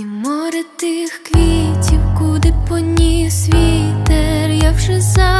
І море тих квітів, куди поніс вітер, я вже забула,